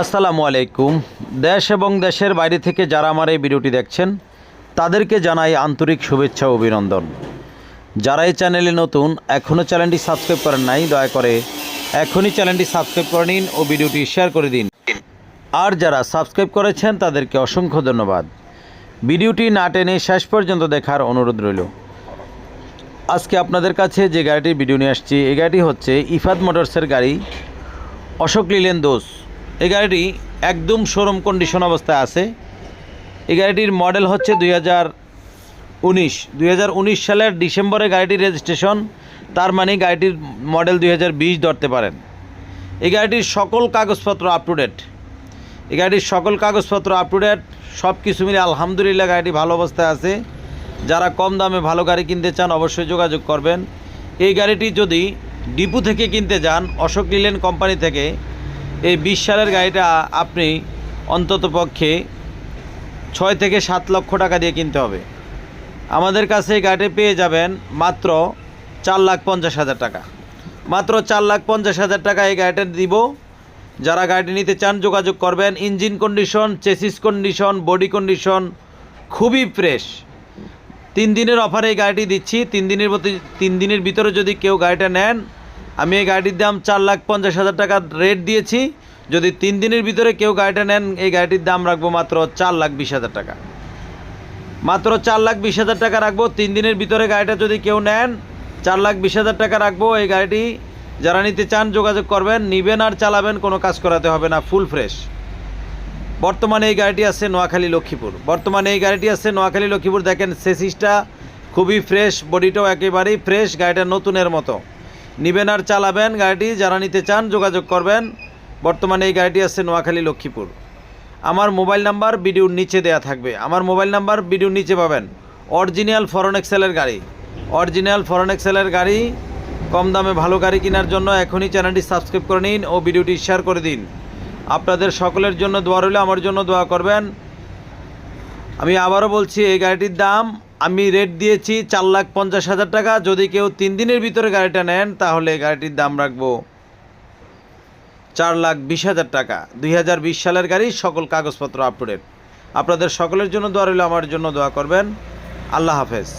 আসসালামু আলাইকুম। দেশ এবং দেশের বাইরে থেকে যারা আমার এই ভিডিওটি দেখছেন, তাদেরকে জানাই আন্তরিক শুভেচ্ছা অভিনন্দন। যারা এই চ্যানেলে নতুন এখনও চ্যানেলটি সাবস্ক্রাইব করেন নাই, দয়া করে এখনই চ্যানেলটি সাবস্ক্রাইব করে নিন ও ভিডিওটি শেয়ার করে দিন। আর যারা সাবস্ক্রাইব করেছেন, তাদেরকে অসংখ্য ধন্যবাদ। ভিডিওটি না টেনে শেষ পর্যন্ত দেখার অনুরোধ রইল। আজকে আপনাদের কাছে যে গাড়িটির ভিডিও নিয়ে আসছি, এই গাড়িটি হচ্ছে ইফাদ মোটরসের গাড়ি অশোক লিলেন দোষ এই গাড়িটি একদম শোরুম কন্ডিশন অবস্থায় আছে। এই গাড়িটির মডেল হচ্ছে দুই হাজার উনিশ। দুই সালের ডিসেম্বরে গাড়িটির রেজিস্ট্রেশন তার মানে গাড়িটির মডেল দুই হাজার বিশ ধরতে পারেন। এই গাড়িটির সকল কাগজপত্র আপ টু ডেট এই গাড়িটির সকল কাগজপত্র আপ টু ডেট সব কিছু মিলে আলহামদুলিল্লাহ গাড়িটি ভালো অবস্থায় আছে। যারা কম দামে ভালো গাড়ি কিনতে চান অবশ্যই যোগাযোগ করবেন। এই গাড়িটি যদি ডিপু থেকে কিনতে যান, অশোক লিলেন কোম্পানি থেকে এই বিশ সালের গাড়িটা আপনি অন্তত পক্ষে ছয় থেকে সাত লক্ষ টাকা দিয়ে কিনতে হবে। আমাদের কাছে এই গাড়িটি পেয়ে যাবেন মাত্র চার লাখ পঞ্চাশ হাজার টাকা। মাত্র চার লাখ পঞ্চাশ হাজার টাকা এই গাড়িটা দিব। যারা গাড়িটি নিতে চান, যোগাযোগ করবেন। Engine condition, chassis condition, body condition খুবই ফ্রেশ। তিন দিনের অফারে এই গাড়িটি দিচ্ছি। তিন দিনের প্রতি তিন দিনের ভিতরে যদি কেউ গাড়িটা নেন আমি এই গাড়িটির দাম চার লাখ পঞ্চাশ হাজার টাকা রেট দিয়েছি। যদি তিন দিনের ভিতরে কেউ গাড়িটা নেন, এই গাড়িটির দাম রাখব মাত্র চার লাখ বিশ হাজার টাকা। মাত্র চার লাখ বিশ হাজার টাকা রাখব, তিন দিনের ভিতরে গাড়িটা যদি কেউ নেন, চার লাখ বিশ হাজার টাকা রাখব। এই গাড়িটি যারা নিতে চান, যোগাযোগ করবেন, নিবেন আর চালাবেন, কোনো কাজ করাতে হবে না ফুল ফ্রেশ বর্তমানে এই গাড়িটি আছে নোয়াখালী লক্ষ্মীপুর। বর্তমানে এই গাড়িটি আছে নোয়াখালী লক্ষ্মীপুর। দেখেন সেসিসটা খুবই ফ্রেশ বডিটাও একেবারেই ফ্রেশ গাড়িটা নতুনের মতো। নিবেন আর চালাবেন গাড়িটি, যারা নিতে চান যোগাযোগ করবেন। বর্তমানে এই গাড়িটি আছে নোয়াখালী লক্ষ্মীপুর। আমার মোবাইল নাম্বার ভিডিওর নিচে দেয়া থাকবে। আমার মোবাইল নাম্বার ভিডিওর নিচে পাবেন। অরিজিনাল ফরেন এক্সেলের গাড়ি। অরিজিনাল ফরেন এক্সেলের গাড়ি। কম দামে ভালো গাড়ি কেনার জন্য এখনই চ্যানেলটি সাবস্ক্রাইব করে নিন ও ভিডিওটি শেয়ার করে দিন। আপনাদের সকলের জন্য দোয়া রইলে, আমার জন্য দোয়া করবেন। আমি আবারও বলছি, এই গাড়িটির দাম আমি রেট দিয়েছি চার লাখ পঞ্চাশ হাজার টাকা। যদি কেউ তিন দিনের ভিতরে গাড়িটা নেন, তাহলে গাড়িটির দাম রাখব চার লাখ বিশ হাজার টাকা। দুই হাজার বিশ সালের গাড়ি সকল কাগজপত্র আপডেট আপনাদের সকলের জন্য দোয়া রইল, আমার জন্য দোয়া করবেন। আল্লাহ হাফেজ।